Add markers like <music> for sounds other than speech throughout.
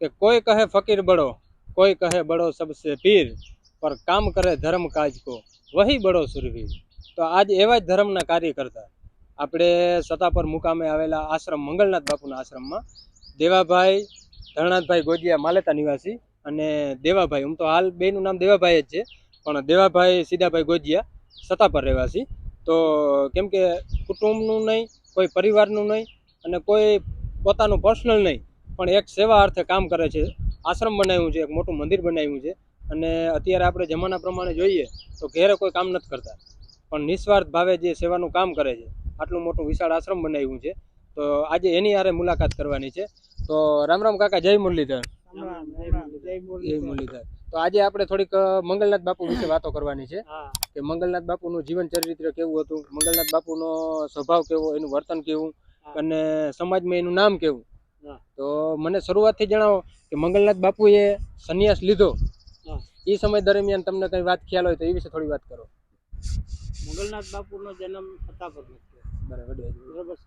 કે કોઈ કહે ફકીર બડો કોઈ કહે બડો સબસે પીર, પર કામ કરે ધર્મ કાજ કો, વહી બડો સુરવીર. તો આજ એવા જ ધર્મના કાર્ય કરતા. આપણે સતાપર મુકામે આવેલા આશ્રમ મંગલનાથ બાપુના આશ્રમમાં દેવાભાઈ, ધરણાથભાઈ ગોજિયા માલેતા નિવાસી અને દેવાભાઈ હું તો હાલ બેનું નામ દેવાભાઈ જ છે, પણ દેવાભાઈ સીધાભાઈ ગોજિયા સતાપર રહેવાસી. તો કેમ કે કુટુંબનું નહીં, કોઈ પરિવારનું નહીં અને કોઈ પોતાનું પર્સનલ નહીં પણ એક સેવા અર્થે કામ કરે છે. આશ્રમ બનાવ્યું છે એક મોટું મંદિર બનાવ્યું છે. અને અત્યારે આપણે જમાના પ્રમાણે જોઈએ તો ઘેરે કોઈ કામ નથી કરતા. પણ નિસ્વાર્થ ભાવે જે સેવાનું કામ કરે છે આટલું મોટું વિશાળ આશ્રમ બનાવ્યું છે તો આજે એની હારે મુલાકાત કરવાની છે. તો રામ રામ કાકા જય મુરલીધર. જય મુરલીધર. તો આજે આપણે થોડીક મંગલનાથ બાપુ વિશે વાતો કરવાની છે. કે મંગલનાથ બાપુનું જીવન ચરિત્ર કેવું હતું? મંગલનાથ બાપુનો સ્વભાવ કેવો? એનું વર્તન કેવું. અને સમાજમાં એનું નામ કેવું. તો મને શરૂઆતથી જણાવો કે મંગલનાથ બાપુએ સંન્યાસ લીધો. એ સમય દરમિયાન તમને કઈ વાત ખ્યાલ હોય તો એ વિશે થોડી વાત કરો. મંગલનાથ બાપુનો જન્મ થયો. બરાબર બરોબર.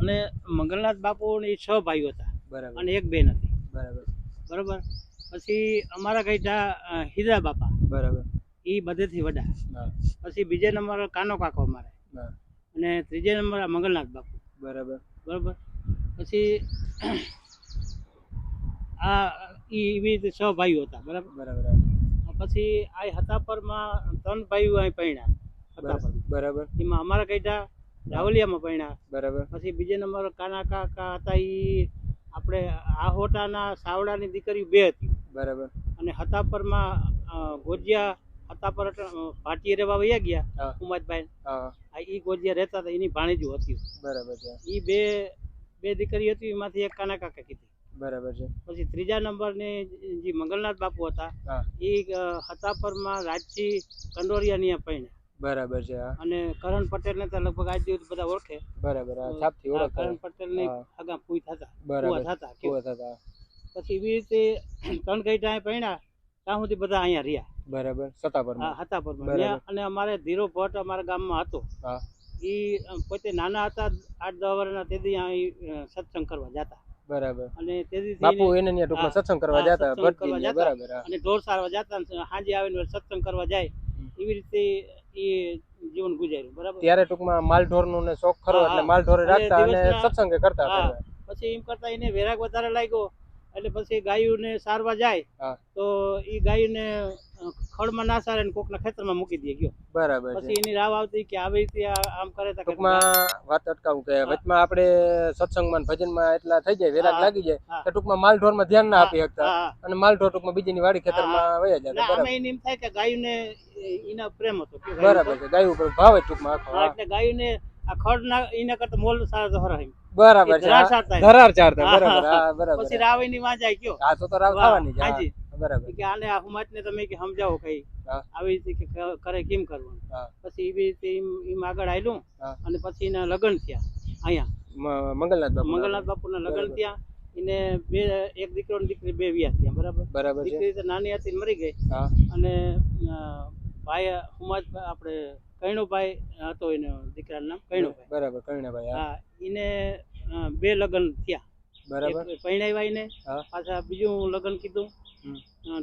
અને મંગલનાથ બાપુની છ ભાઈઓ હતા. બરાબર. અને એક બેન હતી. બરાબર. બરાબર? પછી અમારા ગઈઢા હીરા બાપા. બરાબર. એ બધેથી વડા. પછી બીજે નંબર કાનો કાકો અમારે. અને ત્રીજે નંબર આ મંગલનાથ બાપુ. બરાબર. બરાબર? પછી આ ઈ એવી રીતે છ ભાઈઓ હતા બરાબર? બરાબર પછી આ હતાપરમાં ત્રણ ભાઈઓ અહીં પૈણા બરાબર એમાં અમારા કઈટા રાવલિયામાં પૈણા. બરાબર. પછી બીજે નંબર કાના કાકા હતા એ આપણે આહોટાના સાવડાની દીકરી બે હતી. બરાબર. અને હતાપરમાં ગોજિયા હતાપર ભાટીએ રહેવા વયા ગયા ઉમાદભાઈ આ ઈ ગોજિયા રહેતા હતા એની ભાણેજું હતી. બરાબર છે. ઈ બે બે દીકરી હતી એમાંથી એક કાના કાકા કીધી. બરાબર છે. પછી ત્રીજા નંબરની જે મંગલનાથ બાપુ હતા એ હતાપરમાં રાજસી કંડોરિયાની પૈણા બરાબર છે અને કરણ પટેલને તો લગભગ આજ દિવસ બધા ઓળખે. બરાબર છાપથી ઓળખે. કરણ પટેલ ને આગા પૂઈ થતા બરાબર થતા કેવું. થતા પછી એવી રીતે ત્રણ ગઈટા પૈણા ત્યાં સુધી બધા અહીંયા રહ્યા. બરાબર. સતાપર હા હતા પર બરાબર. અને અમારે ધીરો ભટ્ટ અમારા ગામમાં હતો. એ પોતે નાના હતા આઠ દસ વર્ષના તેથી અહીં સત્સંગ કરવા જતા. બરાબર. અને તેથી બાપુ એને ટૂંકમાં સત્સંગ કરવા જતા સત્સંગ ભટજી કરવા ને જતા. બરાબર અને ઢોર સારવા જતા ને આવીને સત્સંગ કરવા જાય. એવી રીતે એ જીવન ગુજાર્યું બરાબર? ત્યારે ટૂંકમાં માલઢોરનું શોખ ખરો એટલે. માલઢોરે રાખતા અને સત્સંગે કરતા પછી એમ કરતા એને વેરાગ વધારે લાગ્યો. એટલે પછી ગાયોને સારવા જાય તો એ ગાયોને ખડમાં ના સારે ને કોકના ખેતરમાં મૂકી દે ગયો. બરાબર પછી એની રાવ આવતી કે આવી રીતે આમ કરે ટૂંકમાં વાત અટકાવું કે વચમાં આપણે સત્સંગમાં ભજનમાં એટલા થઈ જાય વેરાગ લાગી જાય તો કે ટૂંકમાં માલઢોરમાં ધ્યાન ના આપી શકતા. અને માલઢોર ટૂંકમાં બીજીની વાડી ખેતરમાં વયા જાય બરાબર. એને એમ થાય કે ગાયોને ને એના પ્રેમ હતો બરાબર છે ગાય ઉપર ભાવ ટૂંકમાં. એટલે ગાયોને આ ખડ ના એના કરતા મોલ સારા તો હરાય. બરાબર છે ધરાર ચારતા બરાબર હા. બરાબર. પછી રાવીની ની જાય કયો હા તો તો રાવ થવાની હાજી. બરાબર. કે આને આ હુમાતને તમે કે સમજાવો કઈ. આવી રીતે કે કરે કેમ કરવાનું? પછી એવી રીતે એમ આગળ આયલું અને પછી એના લગ્ન થયા અહીંયા. મંગલનાથ બાપુ મંગલનાથ બાપુના લગ્ન થયા. એને બે એક દીકરો ને દીકરી બે વ્યા થયા બરાબર? બરાબર દીકરી તો નાની હતી મરી ગઈ. અને ભાઈ હુમાત આપણે કૈણુભાઈ હતો એને દીકરાનું નામ કૈણુભાઈ. બરાબર કરુણાભાઈ હા. એને બે લગ્ન થયા. બરાબર. એક પરણાવ્યા એને પાછા બીજું લગ્ન કીધું.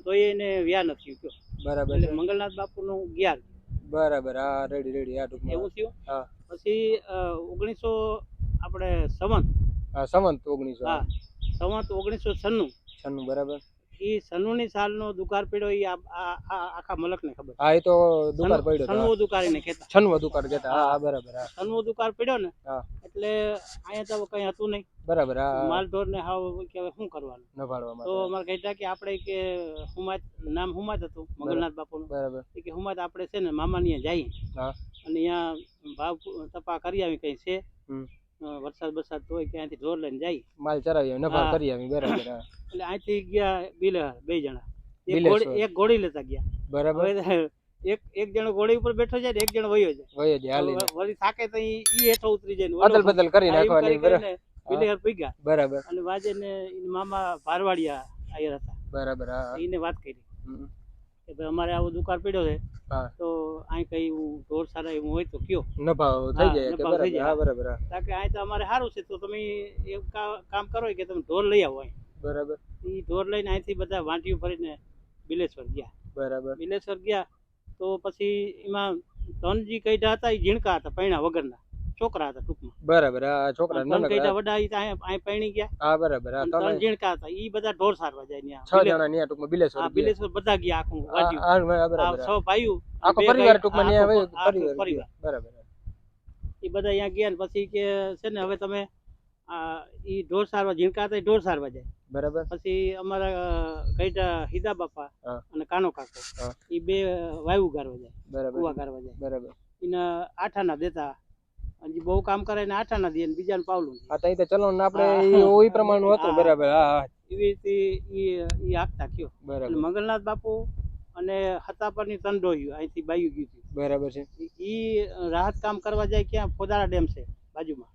તો એને વ્યા નથી કયો બરાબર એટલે મંગલનાથ બાપુનું ગયા બરાબર હા રેડી રેડી આ ટૂંકમાં. એવું થયું. હા. પછી ઓગણીસો આપણે સંવંત હા સંવંત ઓગણીસો. હા સંવંત ઓગણીસો છન્નું. છન્નું બરાબર. એ સનુની સાલનો દુકાળ પડ્યો એ આખા મલકને ખબર. હા એ તો દુકાળ પડ્યો સન્નુ દુકાળીને કહેતા. છન્નું દુકાળ કહેતા હા બરાબર હા. સન્નુ દુકાળ પડ્યો ને એટલે અહીંયા તો કઈ હતું નહીં. બરાબર હા માલઢોર ને હાવ કે શું કરવાનું? નભાડવા તો અમારે કહેતા કે આપણે કે હુમાત નામ હુમાત હતું મગનનાથ બાપુનું. બરાબર. કે હુમાત આપણે છે ને મામા ત્યાં જઈએ. હા. અને અહીંયા ભાવ તપા કરી આવી કઈ છે. વરસાદ વરસાદ હોય ત્યાંથી ઢોર લઈને જાય. માલ ચરાવી આવી નભાડ કરી આવી બરાબર એટલે અહીંથી ગયા બિલહર બે જણા. એક ગોળી ઘોડી લેતા ગયા. બરાબર. એક એક જણો ઘોડી ઉપર બેઠો જાય ને એક જણો વયો જાય. વયો જ હાલી વળી થાકે તો ઈ હેઠો ઉતરી જાય અદલ બદલ કરી નાખવાની બરાબર. બિલહર પીગ્યા. બરાબર. અને વાજે ને મામા ભારવાડિયા આયા હતા. બરાબર એને વાત કરી. કે ભાઈ અમારે આવો દુકાળ પડ્યો છે તો અહીં કઈ ઢોર સારા એવું હોય તો કયો. નફા થઈ જાય કે બરાબર. હા બરાબર કારણ કે અહીં તો અમારે સારું છે તો તમે એવું કામ કરો કે તમે ઢોર લઈ આવો અહીં બરાબર. એ ઢોર લઈને અહીંથી બધા વાંટીઓ ફરીને બિલેશ્વર ગયા. બરાબર. બિલેશ્વર ગયા તો પછી એમાં ધનજી કઈટા હતા એ ઝીણકા હતા પૈણા વગરના. છોકરા હતા ટૂંકમાં. બરાબર આ છોકરા ત્રણ કઈટા નાના વડા ઈ ત્યાં અહીં પૈણી ગયા. હા બરાબર આ ત્રણ ઝીણકા હતા. ઈ બધા ઢોર સારવા જાય છ જણા ન્યા ટૂંકમાં બિલેશ્વર. બિલેશ્વર બધા ગયા આખું આ બરાબર છ ભાઈઓ આખો પરિવાર ટૂંકમાં ન્યા હવે પરિવાર બરાબર ઈ બધા અહીંયા ગયા ને પછી કે છે ને હવે તમે આ ઈ ઢોર સારવા જીણકા હતા ઢોર સારવા જાય. બરાબર. પછી અમારા કઈટા હિદા બાપા અને કાનો કાકો ઈ બે વાયુ ગારવા જાય બરાબર. કુવા ગારવા જાય. બરાબર. એને આઠાના દેતા અને બહુ કામ કરે ને આઠાના દે ને બીજાને પાવલું હા તો ઈ તો ચલો ને આપણે ઓય પ્રમાણનું હતું બરાબર હા એવી રીતે ઈ ઈ હાંકતા કયો બરાબર. મંગલનાથ બાપુ અને હતાપરની તંડોયું અહીંથી બાયું ગયું હતું. બરાબર છે. ઈ રાહત કામ કરવા જાય ક્યાં? ફોદાળા ડેમ છે બાજુમાં.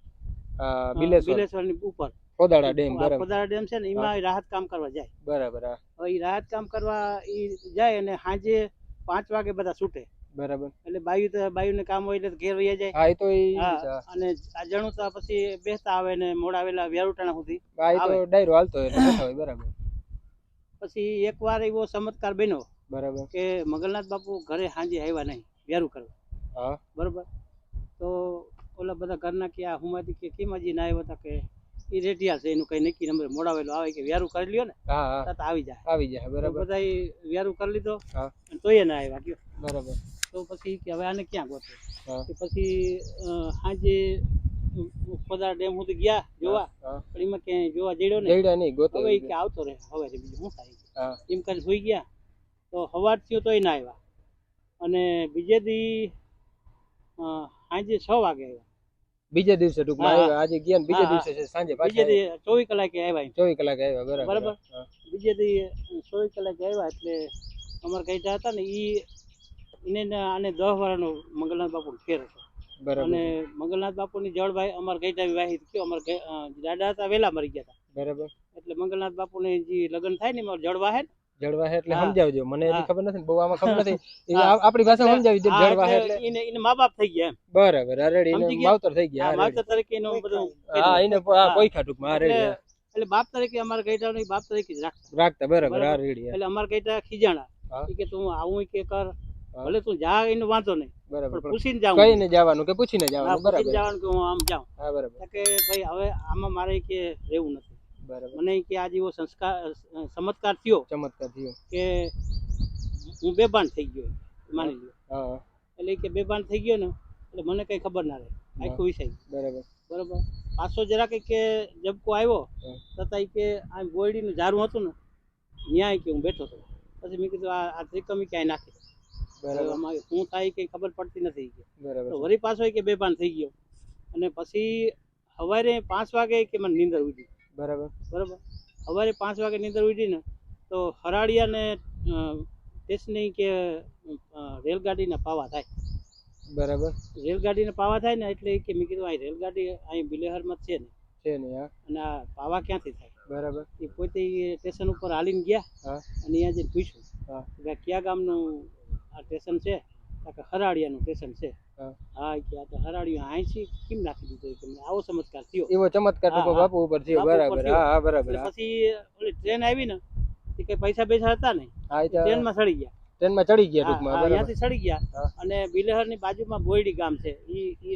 બિલેશ્વર. બિલેશ્વરની ઉપર. ફોદાળા ડેમ બરાબર. ફોદારા ડેમ છે ને એમાં રાહત કામ કરવા જાય. બરાબર હા. ઈ રાહત કામ કરવા ઈ જાય અને સાંજે પાંચ વાગે બધા છૂટે. બરાબર. એટલે બાયુ તો બાયુને કામ હોય એટલે ઘેર વહી જાય. હા એ તો ઈ હા. અને આ તો પછી બેસતા આવે ને મોડાવેલા વેરુટાણા સુધી આ તો ડાયરો હાલતો હોય એટલે હોય બરાબર. પછી એકવાર એવો ચમત્કાર બન્યો બરાબર. કે મંગલનાથ બાપુ ઘરે સાંજે આવ્યા નહીં વ્યારું કરવા. હા. બરોબર. તો ઓલા બધા ઘરના કે આ હુમાથી કે કેમાજી ના આવ્યા હતા કે એ રેટિયા છે એનું કઈ નક્કી નંબર મોડાવેલો આવે કે વ્યારું કરી લ્યો ને હા આવી જાય. આવી જાય બરાબર. બધા વ્યારું કરી લીધો તોય ના આવ્યા કયો બરાબર. તો પછી કે હવે આને ક્યાં ગોતે પછી અ, પદાર ડેમ સુધી ગયા જોવા. પણ એમાં ક્યાંય જોવા જડ્યો ને જડ્યા નહીં ગોતે હવે કે આવતો રહે હવે બીજું શું થાય એમ કરીને સુઈ ગયા. તો હવાર થયો તોય ના આવ્યા. અને બીજે દી સાંજે છ વાગે આવ્યા. બીજે દિવસે ટૂંકમાં આવ્યા. આજે ગયા બીજે હા, દિવસે સાંજે બીજે પાછા દી ચોવીસ કલાકે આવ્યા. ચોવીસ કલાકે આવ્યા બરાબર. બરાબર. બીજે દી ચોવીસ કલાકે આવ્યા એટલે અમારે કઈટા હતા ને ઈ એને અને દસ વાળાનો મંગલનાથ બાપુ ફેર હતો. અને મંગલનાથ બાપુની જળભાઈ અમારે કઈટા વાહી કયો અમારે દાદા હતા વેલા મરી ગયા હતા. બરાબર. એટલે મંગલનાથ બાપુને જે લગ્ન થાય ને એમાં જળવા હે ને? જળવા એટલે સમજાવજો. મને એની ખબર નથી બહુ આમાં ખબર નથી. એ <laughs> હા. આ- આપણી ભાષામાં સમજાવી દે હા, એટલે એટલે. એને એને મા બાપ થઈ ગયા એમ. બરાબર આ એને માવતર થઈ ગયા હા, હા, માવતર તરીકે એનું બધું હા એને એટલે બાપ તરીકે અમારે નહીં બાપ તરીકે રાખતા. રાખતા બરાબર બરાબર. આ રેડી એટલે અમારે કઈટા ખીજાણા. કે તું આવું કે કર. ભલે તું જા એનો વાંધો નહીં બરાબર પૂછીને જાવ કઈને જવાનું કે પૂછીને જવાનું બરાબર. જવાનું કે હું આમ જાઉં. હા બરાબર. કે ભાઈ હવે આમાં મારે કે રહેવું નથી. બરાબર. મને કે આજે એવો સંસ્કાર ચમત્કાર થયો ચમત્કાર થયો. કે હું બેભાન થઈ ગયો માની લ્યો. હા એટલે કે બેભાન થઈ ગયો ને એટલે મને કઈ ખબર ના રહે. આખું વિષય. બરાબર. બરોબર? પાછો જરા કંઈક કે જબકો આવ્યો તથા છતાં ઈ કે આ ગોયડીનું ઝારું હતું ને ન્યાય કે હું બેઠો હતો. પછી મેં કીધું આ ત્રિકમી ક્યાંય નાખી. બરાબર. શું થાય કે ખબર પડતી નથી બરાબર તો વળી પાછો કે બેભાન થઈ ગયો. અને પછી સવારે પાંચ વાગે કે મને નીંદર ઉડી બરાબર. બરાબર? સવારે પાંચ વાગે નીંદર ઉડી ને તો હરાડિયાને સ્ટેશને કે રેલગાડીના પાવા થાય. બરાબર. રેલગાડીના પાવા થાય ને એટલે કે મેં કીધું અહીં રેલગાડી અહીં બિલેહરમાં છે ને. છે ને હા. અને આ પાવા ક્યાંથી થાય? બરાબર. એ પોતે સ્ટેશન ઉપર હાલીને ગયા હા. અને અહીંયા જઈને પૂછ્યું. કયા ગામનું આ સ્ટેશન છે. હરાડિયાનું સ્ટેશન છે. હા. કે આ તો હરાડિયું અહીંથી કેમ નાખી દીધું? તમને આવો ચમત્કાર થયો. એવો ચમત્કાર તો બાપુ ઉપર થયો. બરાબર. હા હા બરાબર. પછી ઓલી ટ્રેન આવી ને એ કઈ પૈસા પૈસા હતા ને એ ટ્રેનમાં સડી ગયા. ટ્રેનમાં ચડી ગયા ટૂંકમાં. અહીંયાથી સડી ગયા. અને બિલેહરની બાજુમાં બોયડી ગામ છે. ઈ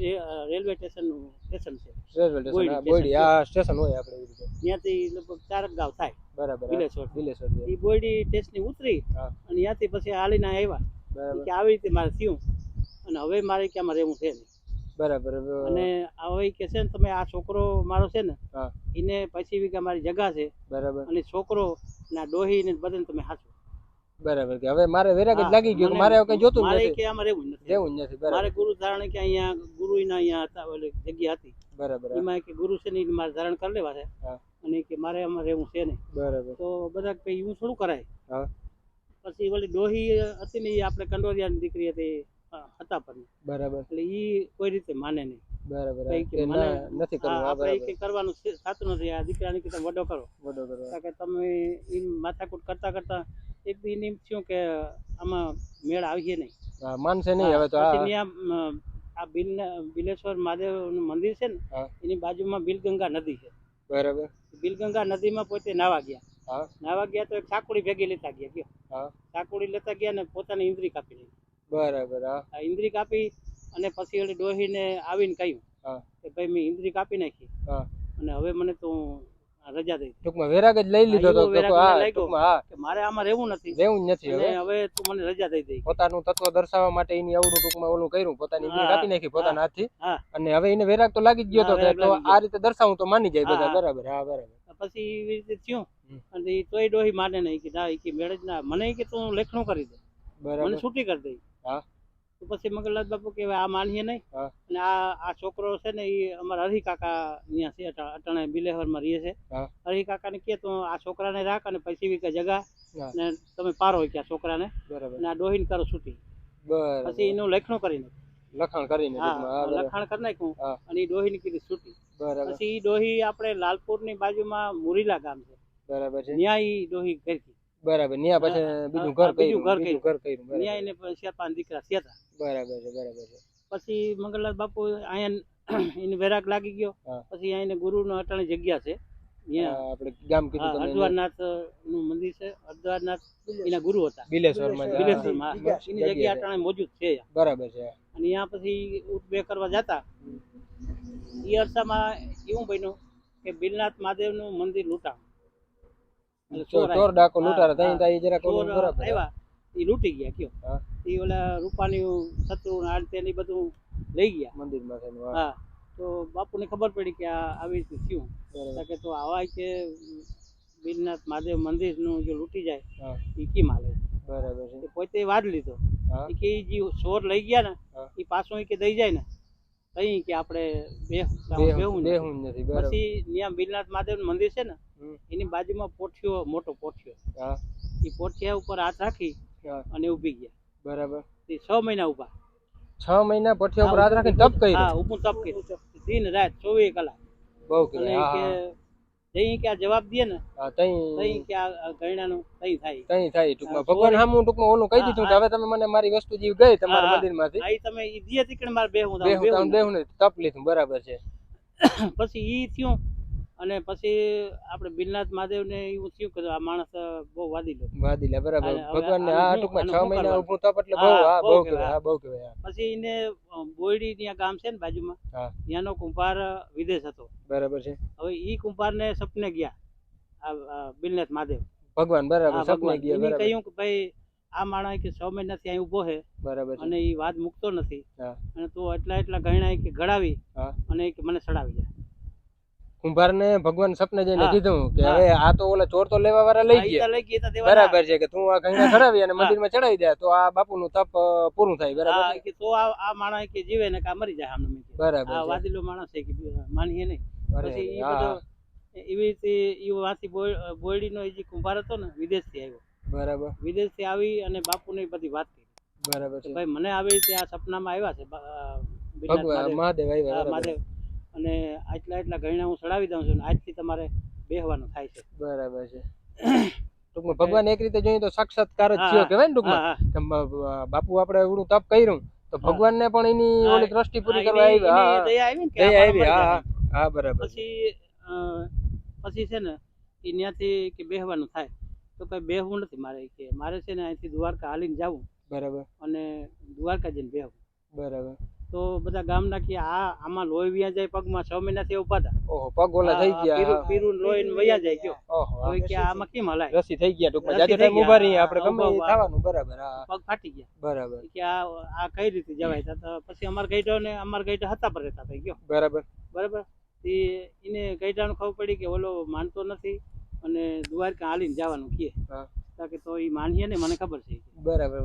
રેલવે સ્ટેશનનું સ્ટેશન છે. રેલવે સ્ટેશન બોયડી આ સ્ટેશન સ્ટેશન હોય આપણે રીતે ત્યાંથી લગભગ ચારક ગાવ થાય. બરાબર. બિલેશ્વર બિલેશ્વર ઈ એ બોયડી સ્ટેશને ઉતરી અને ત્યાંથી પછી હાલીને આવ્યા. કે આવી રીતે મારે થયું. અને હવે મારે ક્યાં રહેવું છે નહીં. બરાબર અને હવે કે છે ને તમે આ છોકરો મારો છે ને એને પછી વીઘા મારી જગા છે. બરાબર. અને છોકરો ના ડોહી ને બધાને તમે હાચો બરાબર કે હવે મારે વેરાગ જ લાગી ગયું મારે હવે કઈ જોતું મારે નથી. કે આમાં રહેવું નથી. રહેવું નથી બરાબર. મારે ગુરુ ધારણ કે અહીંયા ગુરુ અહીંયા હતા ઓલી જગ્યા હતી. બરાબર એમાં કે ગુરુ છે ને મારે ધારણ કરી લેવા છે. અને કે મારે આમાં રહેવું છે નહીં. બરાબર. તો બધા કઈ એવું થોડું કરાય. હા. પછી વળી ડોહી હતી ને એ આપણે કંડોરિયાની દીકરી હતી હતા પણ. બરાબર. એટલે ઈ કોઈ રીતે માને નહીં. બરાબર ના નથી કરવું આપણે કરવાનું સાચું નથી. આ દીકરાને કીધું વડો કરો. વડો કરવા કે તમે માથાકૂટ કરતા કરતા એક દી એની એમ થયું કે આમાં મેળ આવીએ નહીં. માનશે નહીં હવે તો આ બિલ બિલેશ્વર મહાદેવનું મંદિર છે ને એની બાજુમાં બિલગંગા નદી છે. બરાબર. બિલગંગા નદીમાં પોતે નાવા ગયા. હા. નાવા ગયા તો એક સાકુડી ભેગી લેતા ગયા ગયો. હા. સાકુડી લેતા ગયા ને પોતાની ઇન્દ્રી કાપી લીધી બરાબર હા. આ ઇન્દ્રી કાપી અને પછી ઓલી ડોહીને આવીને કહ્યું હા. કે ભાઈ મેં ઇન્દ્રી કાપી નાખી હા. અને હવે મને તું રજા દઈ. ટૂંકમાં વેરાગ જ લઈ લીધો તો. ટૂંકમાં હા કે મારે આમાં રહેવું નથી. રહેવું જ નથી હવે. હવે તું મને રજા દઈ દે. પોતાનું તત્વ દર્શાવવા માટે એની અવડું ટૂંકમાં ઓલું કર્યું પોતાની ઇન્દ્રિય કાપી નાખી પોતાના હાથથી. અને હવે એને વેરાગ તો લાગી જ ગયો તો આ રીતે દર્શાવું તો માની જાય બધા બરાબર હા બરાબર. પછી એવી રીતે થયું. અને એ તોય ડોહી માને નહીં કે ના એ કે મેળ જ ના. મને કે તું લેખણું કરી દે. મને બરાબર છૂટી કરી દે. હા. તો પછી મંગલનાથ બાપુ કે આ માનીએ નહીં. અને આ આ છોકરો છે ને એ અમારા હરી કાકા અહીંયા છે અટા- અટાણે બિલેહરમાં રહીએ છે. હરી કાકાને કે તો આ છોકરાને રાખ અને પછી વીકે જગા ને તમે પારો કે આ છોકરાને. બરાબર. અને આ ડોહીન કરો છૂટી. પછી એનું લેખણું કરીને લખાણ કરીને લખાણ કરી નાખ્યું અને એ ડોહીને કીધી છૂટી. પછી ઈ ડોહી આપણે લાલપુરની બાજુમાં મુરીલા ગામ છે. બરાબર છે. ત્યાં ડોહી કરતી બરાબર. ન્યા પછી બીજું ઘર બીજું ઘર બીજું ઘર કર્યું ન્યા એને ચાર પાંચ દીકરા થયા હતા બરાબર છે બરાબર છે. પછી મંગલનાથ બાપુ અહીંયા <clears throat> એને વેરાક લાગી ગયો. પછી અહીંયા એને ગુરુનો અટાણી જગ્યા છે. ત્યાં આપણે ગામ કીધું તમે હરદ્વારનાથનું મંદિર છે. હરદ્વારનાથ એના ગુરુ હતા. બિલેશ્વરમાં. બિલેશ્વરમાં. એની જગ્યા અટાણે મોજૂદ છે. બરાબર છે. અને પછી બે કરવા જતા. એ અરસામાં એવું બન્યું કે બિલનાથ મહાદેવનું મંદિર લૂંટાણું. ચોર ડાકો લૂંટારા તઈ તઈ જરા કોણ બરાબર આવ્યા. એ લૂંટી ગયા કયો. એ ઓલા રૂપાની શત્રુ ને આડતે ને બધું લઈ ગયા. મંદિરમાં હા. તો બાપુને ખબર પડી કે આ આવી રીતે થયું. કે તો આવા કે બિલનાથ મહાદેવ મંદિરનું જો લૂંટી જાય એ કી માલે બરાબર છે. પોતે વાદ લીધો. કે જે ચોર લઈ ગયા ને એ પાછું કે દઈ જાય ને. કઈ કે આપણે બેહું નથી. પછી ત્યાં બિલનાથ મહાદેવનું મંદિર છે ને એની બાજુમાં પોઠિયો મોટો પોઠિયો હા. એ પોઠિયા ઉપર હાથ રાખી અને ઊભી ગયા. બરાબર. એ છ મહિના ઊભા. છ મહિના પોઠિયા ઉપર હાથ રાખીને તપ કરી હા ઊભું તપ કરી દિન રાત ચોવીસ કલાક. બહુ હા કે હા જઈ કે જવાબ દે ને તઈ કે ગયણાનું તઈ થાય. તઈ થાય ટૂંકમાં. ભગવાન. સામું ટૂંકમાં ઓલું કહી દીધું હવે તમે મને મારી વસ્તુ જીવ ગઈ તમારા. મંદિરમાંથી. આ તમે ઈ દિયે તીકડે મારે બેહું બેહું બેહું બેહું ને તપ લીધું બરાબર છે. <coughs> પછી ઈ થયું અને પછી આપણે બિલનાથ મહાદેવને એવું થયું કે આ માણસ બહુ વાદી લો વાદીલા બરાબર. અને હવે ભગવાન ને આનું ટૂંકમાં છ મહિના કરવાનું? તપ એટલે બહુ હા, હા બહુ કહેવાય, કહેવાય બહુ કહેવાય પછી એને બોયડી ત્યાં ગામ છે ને બાજુમાં ત્યાંનો કુંભાર વિદેશ હતો. બરાબર છે. હવે ઈ કુંભારને સપને ગયા આ આ બિલનાથ મહાદેવ. ભગવાન બરાબર સપને ગયા બરાબર. કહ્યું કે ભાઈ આ માણસ કે છ મહિનાથી અહીં ઊભો છે બરાબર અને એ વાત મૂકતો નથી. અને તું એટલા એટલા ગણાય કે ઘડાવી અને મને સડાવી જાય કુંભાર ને ભગવાન સપને જઈને કીધું કે હવે આ તો ઓલા ચોર તો લેવા વાળા લઈ ગયા બરાબર છે કે તું આ ઘણા ચડાવી અને. મંદિરમાં ચડાવી દે તો આ બાપુનું તપ પૂરું થાય બરાબર કે તો આ આ માણસ કે જીવે ને કા મરી જાય આમ બરાબર આ વાદીલો માણસ છે કે માનીએ નહીં. પછી એ બધો એવી રીતે એ વાંથી બોયડીનો એ જે કુંભાર હતો ને વિદેશથી આવ્યો. બરાબર. વિદેશથી આવી અને બાપુને ઈ બધી વાત કરી. બરાબર છે. ભાઈ મને આવી રીતે આ સપનામાં આવ્યા છે ભગવાન. મહાદેવ. આવ્યા મહાદેવ. અને આટલા આટલા ગયણા હું ચડાવી દઉં છું અને આજથી તમારે બેહવાનું થાય છે. બરાબર છે. <coughs> ટૂંકમાં ભગવાન એક રીતે જોઈએ તો સાક્ષાત્કાર જ થયો કહેવાય ને ટૂંકમાં બાપુ આપણે એવડું તપ કર્યું તો. ભગવાનને પણ એની ઓલી દ્રષ્ટિ પૂરી કરવા આવી હા, દયા આવી ને હા હા બરાબર. પછી પછી છે ને એ ત્યાંથી કે બેહવાનું થાય. તો કઈ બેહવું નથી મારે કે મારે છે ને અહીંથી દ્વારકા હાલીને જવું બરાબર. અને દ્વારકા જઈને બેહવું. બરાબર. તો બધા ગામના કે આ આમાં લોહી વ્યા જાય પગમાં છ મહિનાથી ઊભા હતા. ઓહો પગ ઓલા થઈ ગયા. પીરું પીરું લોહી ને વયા જાય ગયો. ઓહો કે આમાં કેમ હલાય? રસી થઈ ગયા ટૂંકમાં. જાતે ટાઈમ ઊભા રહીએ આપણે ગમે. થવાનું બરાબર પગ ફાટી ગયા. બરાબર. કે આ આ કઈ રીતે જવાય? તો પછી અમાર ગઈડો ને અમાર ગઈડો હતા પર રહેતા થઈ ગયો. બરાબર. બરાબર? તે એને ગઈડાનું ખબર પડી કે ઓલો માનતો નથી અને દ્વારકા હાલીને જવાનું કે. કે તો એ માનીએ ને મને ખબર છે બરાબર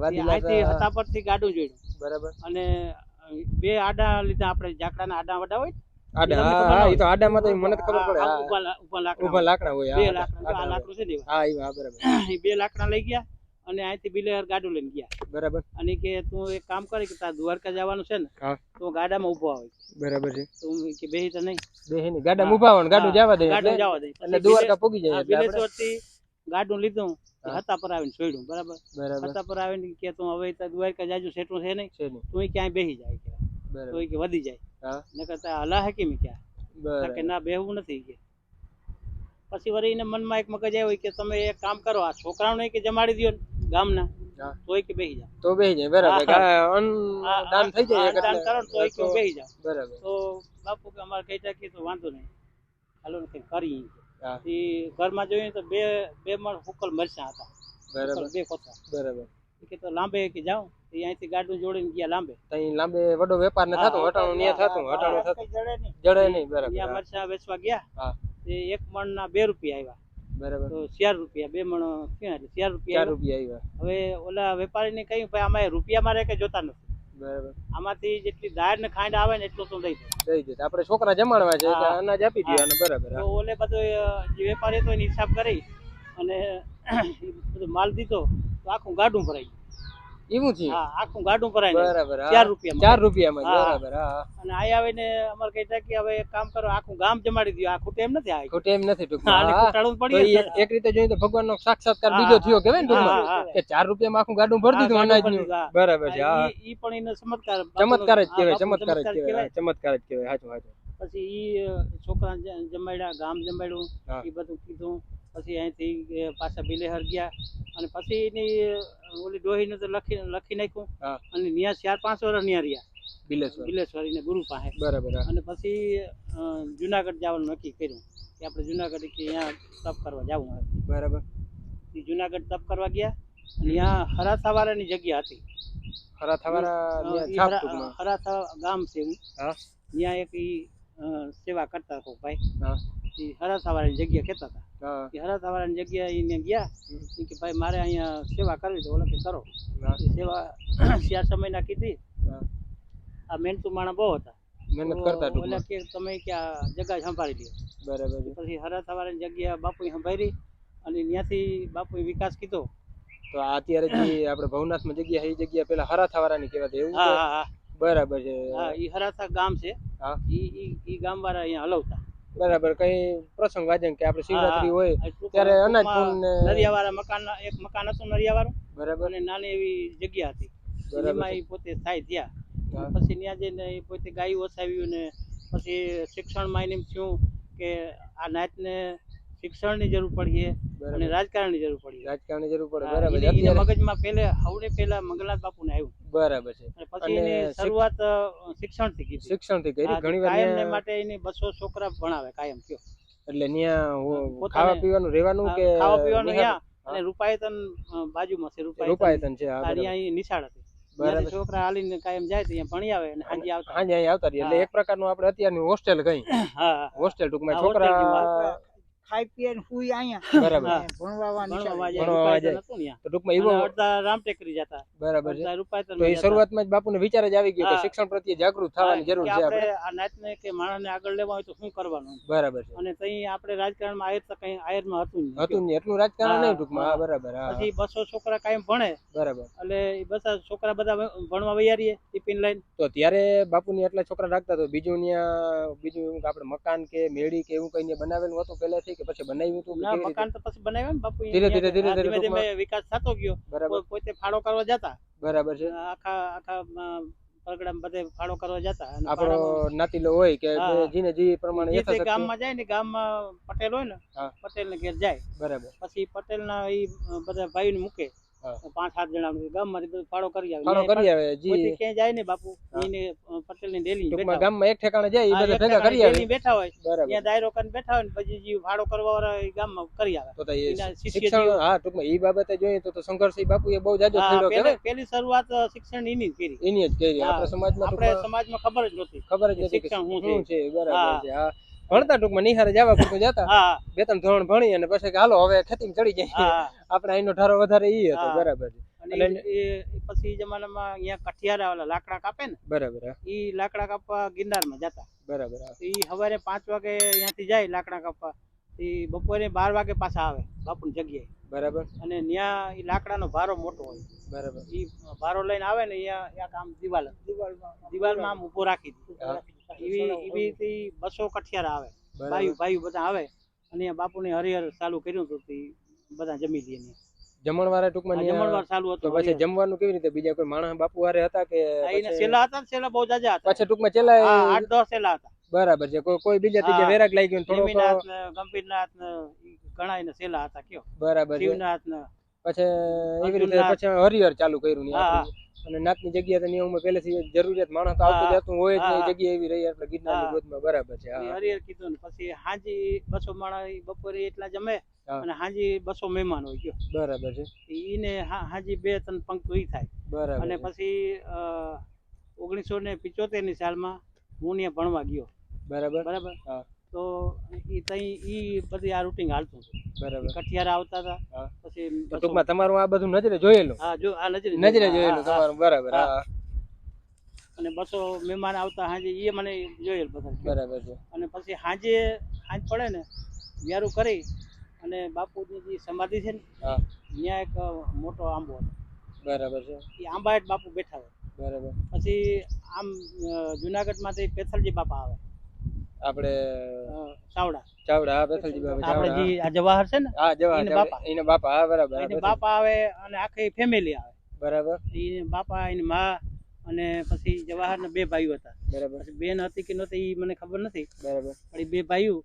હતા. પરથી ગાડું જોડ્યું. બરાબર. અને બે આડા લીધા આપણે જાકડાના આડા વડા હોય આડા હા ના એ તો આડામાં તો મને ખબર પડે આ હા. ઊભા લા- ઊભા લાકડા ઊભા લાકડા હોય બે લાકડા આ આડા લાકડું છે ને હા એ બરાબર. <coughs> એ બે લાકડા લઈ ગયા અને અહીંથી બિલેર ગાડું લઈને ગયા. બરાબર. અને કે તું એક કામ કરે કે તાર દ્વારકા જવાનું છે ને તો ગાડામાં ઊભો આવે. બરાબર છે. તો હું કે બેહી તો નહીં. બેહીને ગાડા હા. ઊભા હોય ગાડું જવા દે ગાડું જવા દે. એટલે દ્વારકા પૂગી જાય બિલેશ્વરથી ગાડું લીધું હતા પર આવીને છોડ્યું બરાબર? હતા પર આવીને કે તું હવે દ્વારકા જાજુ સેટું છે નહીં તું ક્યાંય બેસી જાય કે તો કે વધી જાય. ને કરતા હલા હે કેમ ક્યાં? કે ના બેહવું નથી કે. પછી વળી એને મનમાં એક મગજ આવ્યો કે તમે એક કામ કરો આ છોકરાઓને કે જમાડી દ્યો ને ગામના. તોય કે બેહી તો જાય બરાબર. હા. આ દાન થઈ જાય આ દાન કરો તોય કે તો- બેસી બરાબર. તો બાપુ કે અમારે કઈ કે તો વાંધો નહીં. હાલો ને કરી એ ઘરમાં જોઈએ તો બે બે મણ હુકલ મરચાં હતા. બરાબર. બે કોથા બરાબર. કે તો લાંબે કે ઈ અહીંથી ગાડું જોડીને ગયા લાંબે. તઈ લાંબે વડો વેપાર ને થતો હટાણું ન્યા થતું હટાણું થતું. જડે નહીં. બરાબર. ત્યાં મરચા વેચવા ગયા. હા. તે એક મણના બે રૂપિયા આવ્યા. બરાબર. તો ચાર રૂપિયા બે મણ ક્યાં ચાર રૂપિયા ચાર. રૂપિયા આવ્યા. હવે ઓલા વેપારીને કહ્યું ભાઈ આમાં રૂપિયા મારે કે જોતા નથી? બરાબર. આમાંથી જેટલી દાળ ને ખાંડ આવે ને એટલું શું દઈ દો દઈ દે આપણે છોકરા જમાડવા છે એટલે અનાજ આપી દેવાનું બરાબર તો ઓલે બધો જે વેપારી હતો એની હિસાબ કરી અને બધો માલ દીધો તો આખું ગાડું ભરાઈ ગયું. એવું હા આખું ગાડું ભરાય બરાબર ચાર રૂપિયામાં. ચાર રૂપિયામાં. બરાબર હા. અને આ આવીને અમારે કહેતા કે હવે એક કામ કરો આખું ગામ જમાડી દો આખું ટેમ નથી આવી ખોટે એમ નથી ટૂંકમાં પડી એક- રીતે જોઈએ તો ભગવાન નો સાક્ષાત્કાર બીજો થયો કેવાય ને ટૂંકમાં. કે ચાર રૂપિયામાં આખું ગાડું ભરી દીધું હા, અનાજનું બરાબર છે હા ઈ પણ એને ચમત્કાર ચમત્કાર જ કહેવાય ચમત્કાર જ કહેવાય ચમત્કાર જ કહેવાય સાચું સાચું પછી ઈ છોકરા જમાડ્યા ગામ જમાડ્યું. એ બધું કીધું. પછી અહીંથી પાછા બિલેહર ગયા. અને પછી એની ઓલી ડોહીને તો લખી લખી નાખ્યું. અને ન્યા ચાર પાંચ વર્ષ ન્યા રહ્યા બિલેશ્વર. બિલેશ્વરી ને ગુરુ પાસે. બરાબર અને પછી જુનાગઢ જવાનું નક્કી કર્યું કે આપણે જુનાગઢ કે અહીંયા તપ કરવા જવું હવે બરાબર. જુનાગઢ તપ કરવા ગયા અને ત્યાં હરાથાવાળાની જગ્યા હતી. હરા- હરાથા ગામ છે ત્યાં એક સેવા કરતા હતો ભાઈ. હા ઈ હરાથાવાળાની જગ્યા કહેતા હતા. કે હરાથાવાળાની જગ્યા એને ગયા. કે ભાઈ મારે અહીંયા સેવા કરવી તો ઓલા કે કરો. એ સેવા ચાર સમયના કીધી આ મહેનતુ માણસ બહુ હતા. મહેનત કરતા ઓલા કે તમે કે આ જગ્યા સંભાળી લ્યો. બરાબર છે. પછી હરાથાવાળાની જગ્યા બાપુએ સંભાળી અને ત્યાંથી બાપુએ વિકાસ કીધો. તો અત્યારે જે આપણે ભવનાથમાં જગ્યા એ જગ્યા પેલા હરા થવારાની કહેવાતી એવું હા હા બરાબર છે. હા એ હરાથા ગામ છે. હા. ઈ ગામ વાળા અહીંયા હલવતા. બરાબર કઈ પ્રસંગ વાજન કે આપણે શિવરાત્રી હોય ત્યારે અનાજ ટૂંકમાં ને નરિયાવાળા મકાન એક મકાન હતું નરિયાવાળું. બરાબર. અને નાની એવી જગ્યા હતી. એમાં એ પોતે થાય થયા પછી ત્યાં જઈને એ પોતે ગાયું વસાવ્યું ને પછી શિક્ષણમાં એને એમ થયું કે આ નાતને શિક્ષણની જરૂર પડી છે અને રાજકારણની જરૂર પડી રાજકારણની જરૂર પડે. બરાબર છે. અત્યારે મગજમાં પહેલે હવડે પહેલા મંગલનાથ બાપુને આવ્યું. બરાબર છે. અને પછી એની શરૂઆત શિક્ષણથી કીધી. શિક્ષણથી કરી ઘણી વાર કાયમને માટે એને બસો છોકરા ભણાવે કાયમ કયો. એટલે ત્યાં ખાવા પીવાનું રહેવાનું કે ખાવા પીવાનું નિહાળ- અને રૂપાયતન બાજુમાં છે. રૂપાયતન રૂપાયતન છે આ. નિશાળ હતી. બરાબર. છોકરા હાલીને કાયમ જાય તો અહીંયા ભણી આવે અને સાંજે આવતા. હાંજે આવતા એટલે. એક પ્રકારનું આપણે અત્યારની હોસ્ટેલ કઈ હા. હોસ્ટેલ ટૂંકમાં છોકરા ખાઈ પીએ સુઈ અહીંયા બરાબર. ભણવા ટૂંકમાં એવો રામટેકરી જતા. બરાબર છે. અડધા રૂપાયતનમાં તો એ શરૂઆતમાં જ બાપુને વિચાર જ આવી ગયો કે શિક્ષણ પ્રત્યે જાગૃત થવાની જરૂર છે આપણે આપણે. આ નાતને કે માણસને આગળ લેવા હોય તો શું કરવાનું? બરાબર છે. અને તઈ આપણે રાજકારણમાં આયર તો કઈ આયરમાં હતું નહીં. હતું ને એટલું રાજકારણ નહીં ટૂંકમાં. હા. બરાબર. હા પછી બસો છોકરા કાયમ ભણે. બરાબર. એટલે બસ છોકરા બધા ભણવા વૈયારીએ ટિફિન લઈને. તો ત્યારે બાપુની એટલા છોકરા રાખતા તો બીજું ત્યાં બીજું આપણે મકાન કે મેળી કે એવું કઈ બનાવેલું હતું પહેલેથી? કે પછી બનાવ્યું હતું ના મકાન તો પછી બનાવ્યું બાપુ ધીરે ધીરે ધીરે ધીરે ધીમે વિકાસ થતો ગયો બરાબર. પોતે ફાળો કરવા જતા. બરાબર છે. આખા આખા પરગડા બધે ફાળો કરવા જતા આપણો નાતીલો હોય કે જીને જી પ્રમાણે જે ગામમાં જાય ને ગામમાં પટેલ હોય ને પટેલ ને ઘેર જાય. બરાબર. પછી પટેલ ના ઈ બધા ભાઈ મૂકે. હા. પાંચ સાત જણા ગામમાંથી બધું ફાળો કરી આવે. ફાળો કરી આવે જી. ક્યાંય જાય ને બાપુ? એને પટેલની ડેલી ટૂંકમાં ગામમાં એક ઠેકાણે જાય એ બધા ભેગા કરી આવે. બેઠા હોય. ત્યાં દાયરો કરીને બેઠા હોય ને પછી જે ફાળો કરવા વાળા એ ગામમાં કરી આવે. તો એ શિક્ષણ હા ટૂંકમાં એ બાબતે જોઈએ તો તો સંઘર્ષ એ બાપુએ બહુ જાજો થયેલો કે પેલી શરૂઆત શિક્ષણ એની જ કરી. એની જ કરી. આપણા સમાજમાં આપણે સમાજમાં ખબર જ નથી ખબર જ નથી શિક્ષણ શું છે. બરાબર છે હા. ભણતા ટૂંકમાં નિહારે જવા પૂરતું જતા બે ત્રણ ધોરણ ભણી અને પછી કે હાલો હવે ખેતી ચડી જાય આપણે અહીંનો ઠારો વધારે ઈ હતો બરાબર અને પછી જમાનામાં અહીંયા કઠિયારા વાળા લાકડા કાપે ને બરાબર ઈ લાકડા કાપવા ગિરનારમાં જતા. બરાબર ઈ સવારે પાંચ વાગે અહીંયાથી જાય લાકડા કાપવા. ઈ બપોરે બાર વાગે પાછા આવે બાપુની જગ્યાએ. બરાબર. અને ત્યાં ઈ લાકડાનો ભારો મોટો હોય. બરાબર. ઈ ભારો લઈને આવે ને અહીંયા એક આમ દિવાલ દિવાલમાં આમ ઊભો રાખી દે. હા. એવી એવી બસો કઠિયાર આવે. ભાઈ ભાઈઓ બધા આવે. અને બાપુને હરિહર ચાલુ કર્યું હતું બધા જમી લે જમણવારે ટૂંકમાં જમણવાર ચાલુ હતો પછી જમવાનું કેવી રીતે? બીજા કોઈ માણસ બાપુ વારે હતા કે છેલ્લા સેલા હતા ને સેલા બહુ જાજા હતા. પછી ટૂંકમાં છેલ્લા આઠ દસ સેલા હતા. બરાબર છે. કોઈ કોઈ બીજા ત્રીજા વેરાગ લાગી ગયું ને ગંભીરનાથ ને ઘણા એને સેલા હતા કયો. બરાબર છે. શિવનાથ ને પછી એવી રીતે પછી હરિહર ચાલુ કર્યું હા. અને નાતની જગ્યા તો નિયમમાં પહેલેથી જરૂરિયાત માણસ આવતું જતું હોય. એ જગ્યા એવી રહી એટલે ગિરનારની ગોદમાં બરાબર છે હરિયર કીધું ને પછી હાજી બસો માણસ બપોરે એટલા જમે અને હાજી બસો મહેમાન હોય ગયો. બરાબર છે. ઈને હા- હાજી બે ત્રણ પંક્તિ ઈ થાય. બરાબર અને. પછી ઓગણીસો ને પિચોતેરની સાલમાં હું ત્યાં ભણવા ગયો. બરાબર. બરાબર. તો એ તઈ ઈ બધી આ રૂટિંગ હાલતું બરાબર. કઠિયારા આવતા હતા પછી ટૂંકમાં તમારું આ બધું નજરે જોયેલું? હા જો આ નજરે નજરે જોયેલું. તમારું બરાબર હા. અને બસો મહેમાન આવતા હાજે એ મને જોયેલ બધા બરાબર છે. અને પછી હાજે હાજ પડે ને વ્યારું કરી અને બાપુની જે સમાધિ છે ને ત્યાં એક મોટો આંબો હતો. બરાબર છે. એ આંબા એટ બાપુ બેઠા હોય બરાબર. પછી આમ જુનાગઢમાંથી પેથલજી બાપા આવે. આપણે ચાવડા. ચાવડા હા બેથલજી બાપા આપણે જી આ જવાહર છે ને હા જવાહર એને બાપા. એને બાપા હા બરાબર એને બાપા આવે અને આખી ફેમિલી આવે. બરાબર. એને બાપા એને માં અને પછી જવાહર બે ભાઈઓ હતા. બરાબર. બેન હતી કે નહોતી એ મને ખબર નથી. બરાબર. પણ એ બે ભાઈઓ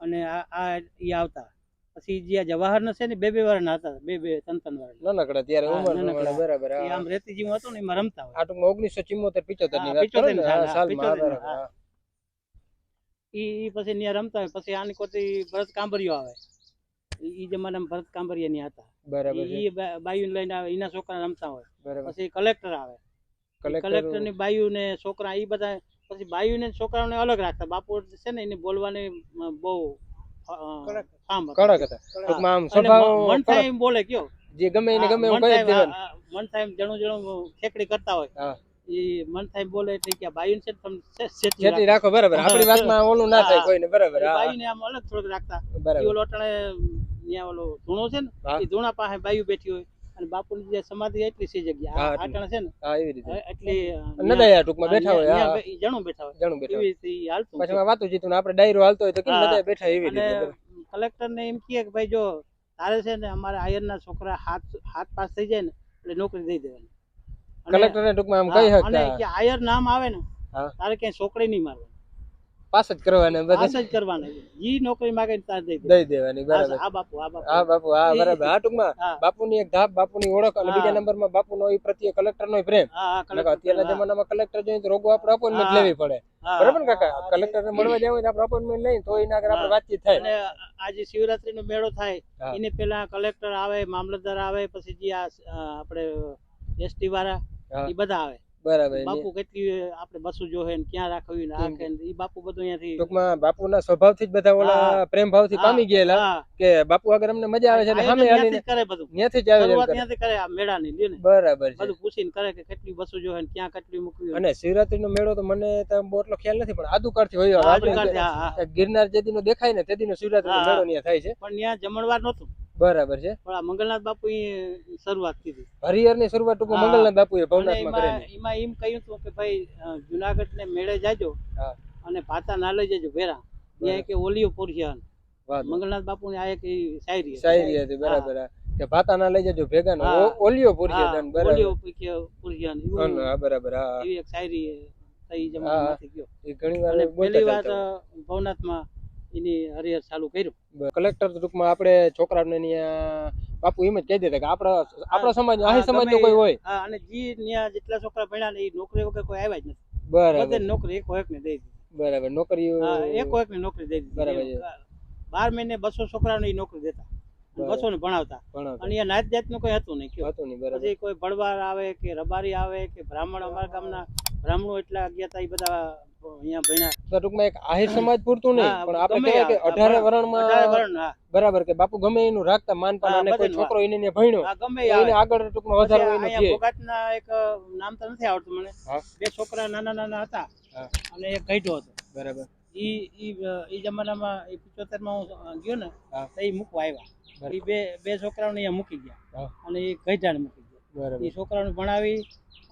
અને આ આ ઈ આવતા. પછી જે આ જવાહર છે ને બે બે વર્ષના હતા બે બે ત્રણ ત્રણ વાર નાનકડા ત્યારે ઉંમર. બરાબર આમ રેતી જીવ હતો ને એમાં રમતા હોય. આ ઓગણીસો ચિમ્મોતેર પિચોતેરની વાત કરો 75 ને ની હા, સાલ, સાલમાં હા, 75 ની, બરાબર ઈ પછી ત્યાં રમતા હોય પછી આની કોતી ભરત કાંબરીઓ આવે. ઈ ઈ જમાનામાં ભરત કાંબરિયા ની હતા. બરાબર ઈ બાયુ લઈને આવે એના છોકરા રમતા હોય. પછી કલેક્ટર આવે. કલેક્ટરની બાયુ ને છોકરા ઈ બધા પછી બાયુ ને છોકરાઓને અલગ રાખતા. બાપુ છે ને એને બોલવાની બહુ કડક હતા. ટૂંકમાં આમ સ્વભાવ મન થાય એમ બોલે કયો. જે ગમે એને ગમે એવું મન કહી થાય જણું જણું ખેકડી કરતા હોય. ઈ મન થાય બોલે એટલે કે બાયુ છે તમે સે- રાખો. રાખો. બરાબર. આપણી વાતમાં ઓલું ના થાય કોઈને બરાબર બાયુને આમ અલગ થોડુંક રાખતા. બરાબર. ઓલો અટાણે ન્યા ઓલો ધૂણો છે ને એ ધૂણા પાસે બાયુ બેઠી હોય. અને બાપુની જે સમાધિ એટલી સી જગ્યા આ. છે ને હા એવી રીતે. એટલી નદાયા ટૂંકમાં બેઠા હોય હા. જણું બેઠા હોય. જણું બેઠા હોય. રીતે હાલતું પછી એમાં જીતું આપણે ડાયરો હાલતો હોય તો. બેઠા એવી રીતે કલેક્ટર ને એમ કહે કે ભાઈ જો તારે છે ને અમારા આયર ના છોકરા હાથ હાથ પાસ થઈ જાય ને એટલે નોકરી દઈ દેવાની. અને- કલેક્ટર ને ટૂંકમાં આમ કહી અને કે આયર નામ આવે ને તારે ક્યાંય છોકરી નહીં મારવાની. પાસ જ કરવાના પાસ જ કરવાની ઈ નોકરી માંગે તારે દઈ દઈ દેવાની બરાબર. આ બાપુ આ બાપુ. હા બાપુ હા બરાબર. હા ટૂંકમાં બાપુની એક ધાપ બાપુની ઓળખ અને બીજા નંબરમાં બાપુનો એ પ્રત્યે કલેક્ટરનો પ્રેમ. હા હા અત્યારના જમાનામાં કલેક્ટર જોઈએ તો રોગો આપણે અપોઇન્ટમેન્ટ લેવી પડે. બરાબર ને કાકા? કલેક્ટર ને મળવા જવું આપણે અપોઇન્ટમેન્ટ લઈ તો એના આગળ આપણે વાતચીત થાય. અને આજે શિવરાત્રી નો મેળો થાય. એને પેલા કલેક્ટર આવે મામલતદાર આવે પછી જે આ આપણે એસટી વાળા. એ બધા આવે. બરાબર બાપુ કેટલી આપણે બસુ જોહે ને ક્યાં રાખવી ને આખે ઈ બાપુ બધું અહીંયાથી ટૂંકમાં બાપુના સ્વભાવથી જ બધા ઓલા. પ્રેમ ભાવથી પામી ગયેલા કે બાપુ આગળ અમને મજા આવે છે એટલે સામે હાલીને કરે બધું. ત્યાંથી જ આવે ત્યાંથી કરે. આ મેળાની લે ને. બરાબર છે. બધું પૂછીને કરે કે કેટલી બસુ જોહે ને ક્યાં કેટલી મૂકવી અને શિવરાત્રી નો મેળો તો મને તો બહુ એટલો ખ્યાલ નથી પણ આદુકાળથી હોય. ગિરનાર જે દીનો દેખાય ને તે દીનો શિવરાત્રી નો મેળો ત્યાં થાય છે. પણ ત્યાં જમણવાર નહોતું. બરાબર છે. પણ આ મંગલનાથ બાપુ શરૂઆત કીધી. હરિહરની શરૂઆત ટૂંકો મંગલનાથ બાપુ એ ભવનાથમાં કરેલી એમાં એમ કહ્યું હતું કે ભાઈ જુનાગઢ ને મેળે જાજો અને ભાતા ના લઈ જજો ભેરા ત્યાં કે ઓલિયો પોરજિયાન મંગલનાથ બાપુ ની આ એક શાયરી. શાયરી હતી બરાબર. કે ભાતા ના લઈ જજો ભેગા ને ઓલિયો હા, બરાબર. ઓલિયો હન, હા બરાબર હા. એવી એક શાયરી થઈ જમાનામાંથી ગયો. એ ઘણી વાર પહેલી વાર. ભવનાથમાં એની હરિહર ચાલુ કર્યું. કલેક્ટર ટૂંકમાં આપણે છોકરાને ત્યાં બાપુ એમ જ કહી દેતા કે આપણા આપણા સમાજ અહીં સમાજ કોઈ હોય. હા અને જી ત્યાં જેટલા છોકરા ભણ્યા ને એ નોકરી વગર કોઈ આવ્યા જ નથી. બરાબર. નોકરી એક એક ને દઈ દીધી. બરાબર નોકરી એક એક ને નોકરી દઈ દીધી. બરાબર બાર મહિને બસો છોકરાઓને એ નોકરી દેતા. બસો ને ભણાવતા. અને એ નાતનું કોઈ હતું નહીં કયો. હતું નહીં બરાબર. પછી કોઈ ભણવાર આવે કે રબારી આવે કે બ્રાહ્મણ અમારા ગામના બ્રાહ્મણો એટલા ગયા હતા એ બધા અહીંયા ભણ્યા. તો ટૂંકમાં એક આહિર સમાજ પૂરતું નહીં પણ આપણે ગમે કે આવે. અઢારે અઢારે વર્ણમાં વર્ણ હા. બરાબર કે બાપુ ગમે એનું રાખતા માનપાન અને કોઈ છોકરો એને ત્યાં ભણ્યો હા ગમે તો એ આવે. એને આગળ ટૂંકમાં વધારો એનો છે. ભોગાતના એક નામ તો નથી આવડતું મને. બે છોકરા નાના નાના હતા અને એક ગઈઢો હતો. બરાબર. ઈ ઈ ઈ જમાનામાં એ માં હું ગયો ને. તો મૂકવા આવ્યા. બે બે છોકરાઓને અહીંયા મૂકી ગયા અને એ ગઈઢાને મૂકી ગયા. બરાબર. એ છોકરાને ભણાવી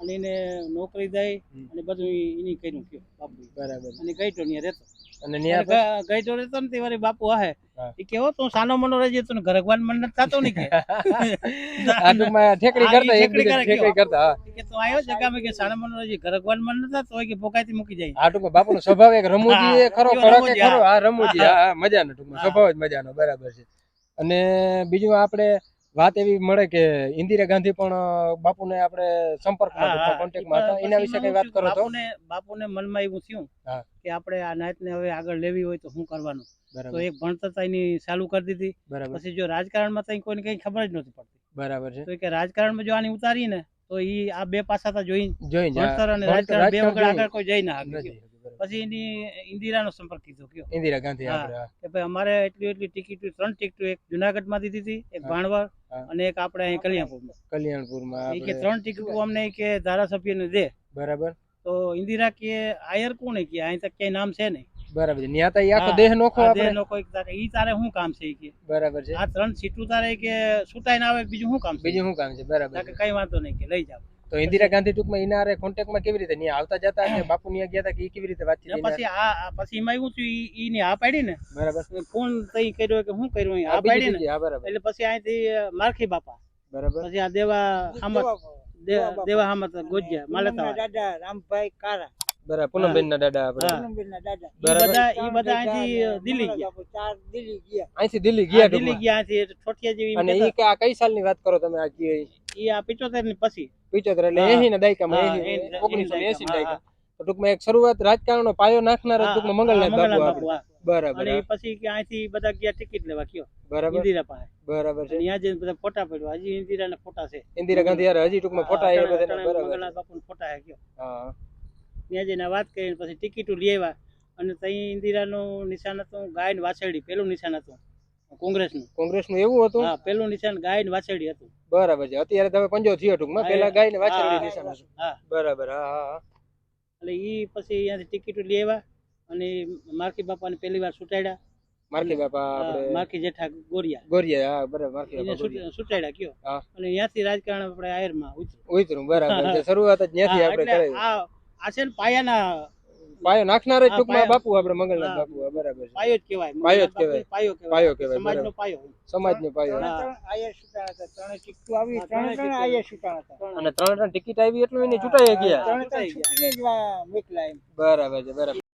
અને એને નોકરી દઈ અને બધું એની કર્યું કયો બાપુ બરાબર. અને ગઈ તો ત્યાં રહેતો. અને ન્યા તો? રહેતો ને તે વારી બાપુ આહે. એ કેવો તું સાનો મનો રહેજે તું ઘરકવાન મન નથી થતો ને કે. <laughs> આ ઠેકડી કરતા એક ઠેકડી કરતા કે તો આવ્યો છે ગામે કે સાનો મનો રહેજે ઘરકવાન મન નથી થતો હોય કે પોકાઈથી મૂકી જાય. આ બાપુ બાપુનો સ્વભાવ એક રમૂજી એ ખરો ખરો કે ખરો? આ રમૂજી આ મજાનો ટૂંકમાં. સ્વભાવ જ મજાનો બરાબર છે. અને બીજું આપણે વાત એવી મળે કે ઇન્દિરા ગાંધી પણ બાપુને આપણે સંપર્કમાં હતા. કોન્ટેક્ટમાં હતા એના વિશે કઈ વાત કરો તો? બાપુને બાપુને મનમાં એવું થયું કે આપણે આ નાયતને હવે આગળ લેવી હોય તો શું કરવાનું? તો એક ભણતર એની ચાલુ કરી દીધી. પછી જો રાજકારણમાં તો કોઈને કઈ ખબર જ નહોતી પડતી. બરાબર છે. તો કે રાજકારણમાં જો આની ઉતારી ને તો ઈ આ બે પાસા તો જોઈ ભણતર અને રાજકારણ બે વગર આગળ કોઈ જઈ ના શકે. નથી. પછી એની ઇન્દિરાનો સંપર્ક કીધો કયો? ઇન્દિરા ગાંધી આપણે કે ભાઈ અમારે એટલી એટલી ટિકિટ ત્રણ ટિકિટો એક જુનાગઢમાં દીધી હતી એક ભાણવર અને એક આપણે અહીં કલ્યાણપુરમાં. કલ્યાણપુરમાં કે ત્રણ ટિકિટો અમને કે ધારાસભ્યને દે. બરાબર. તો ઇન્દિરા કે આયર કોને કે? અહીં તક ક્યાંય નામ છે નહીં. બરાબર છે. ન્યા તો આખો દેહ નોખો આપણે. નોખો એક તારે ઈ તારે શું કામ છે કે? બરાબર છે. આ ત્રણ સીટું તારે કે છૂટાઈને આવે બીજું શું કામ છે? બીજું શું કામ છે? બરાબર કઈ વાંધો નહીં કે લઈ જાવ તો ઇન્દિરા ગાંધી ટૂંકમાં એના હારે કોન્ટેક્ટમાં કેવી રીતે? ન્યા આવતા જતા કે બાપુ ન્યા ગયા હતા કે ઈ કેવી રીતે વાતચીત ને એના? પછી આ આ પછી એમાં એવું થયું ઈ ઈ ની આ પાડી ને બરાબર. ફોન તઈ કર્યો કે શું કર્યું અહીં? આ આ બીજી પાડી ને. જગ્યાએ, હા બરાબર. એટલે પછી અહીંથી મારખી બાપા. બરાબર. પછી આ દેવા હામત દે- દેવા હામત ગોજ્યા માલતા પૂનમના દાદા રામભાઈ કારા. બરાબર પૂનમબેન ના દાદા આપણે. હા. પૂનમબેનના દાદા. ઈ બરાબર. બધા ઈ ત્રણ બધા ભેગા અહીંથી અને દિલ્હી મોડા ગયા. બાપુ ચાર દિલ્હી ગયા. અહીંથી દિલ્હી ગયા હા, દિલ્હી ટૂંકમાં. ગયા અહીંથી ઠોઠિયા જેવી એમ અને કહેતા. ઈ કે આ કઈ સાલની વાત કરો તમે આ કયો ઈ? ઈ આ પિચોતેરની પછી. પિચોતેર એટલે એસી ના દાયકામાં હા, એસી એંસી- ઓગણીસો એસી હા, હા. દાયકા ટૂંકમાં એક શરૂઆત રાજકારણનો પાયો નાખનાર ટૂંકમાં મંગલનાથ બાપુ. બરાબર અને પછી કે અહીંથી બધા ગયા ટિકિટ લેવા કયો? બરાબર. ઇન્દિરા પાસે. બરાબર છે. ત્યાં જઈને બધા ફોટા પડ્યા. હજી ઇન્દિરાના ફોટા છે. ઇન્દિરા ગાંધી યાર હજી ટૂંકમાં ફોટા એ અટાણે- બરાબર. છે. મંગલનાથ બાપુના ફોટા છે કયો? હા. ત્યાં જઈને વાત કરીને પછી ટિકિટો લઈ આવ્યા. અને ત્યાં ઇન્દિરાનું નિશાન હતું ગાય ને વાછરડી પેલું નિશાન હતું. કોંગ્રેસનું. કોંગ્રેસનું એવું હતું? હા પેલું નિશાન ગાય ને વાછરડી હતું. બરાબર છે. અત્યારે તમે પંજો થયો ટૂંકમાં પેલા ગાય ને વાછરડી નિશાન હતું. હા. બરાબર હા હા હા. એટલે ઈ પછી અહીંયાથી ટિકિટો લઈ અને મારકી બાપાને પહેલી વાર સુટાડ્યા. મારકી બાપા આપણે મારકી જેઠા ગોરિયા. ગોરિયા હા બરાબર મારકી બાપા સુટાડ્યા કયો. અને રાજકારણ આપણે આયરમાં માં ઉતરું બરાબર શરૂઆત જ ત્યાંથી આપણે કરાવી. આ છે ને પાયાના પાયો નાખનાર જ ટૂંકમાં બાપુ આપણે મંગલનાથ બાપુ બરાબર છે. પાયો જ કહેવાય. પાયો જ કહેવાય. પાયો કહેવાય. પાયો કહેવાય, સમાજનો પાયો સમાજનો પાયો. ત્રણે. ત્રણ આયર છૂટાણા હતા. ત્રણ ટીકટુ આવી ત્રણે ત્રણે ત્રણ ટીકટુ. આયર હતા. અને ત્રણ ત્રણ ટિકિટ આવી એટલું એને છૂટાઈ ગયા. ત્રણ છૂટાઈ જ એમ. બરાબર છે બરાબર.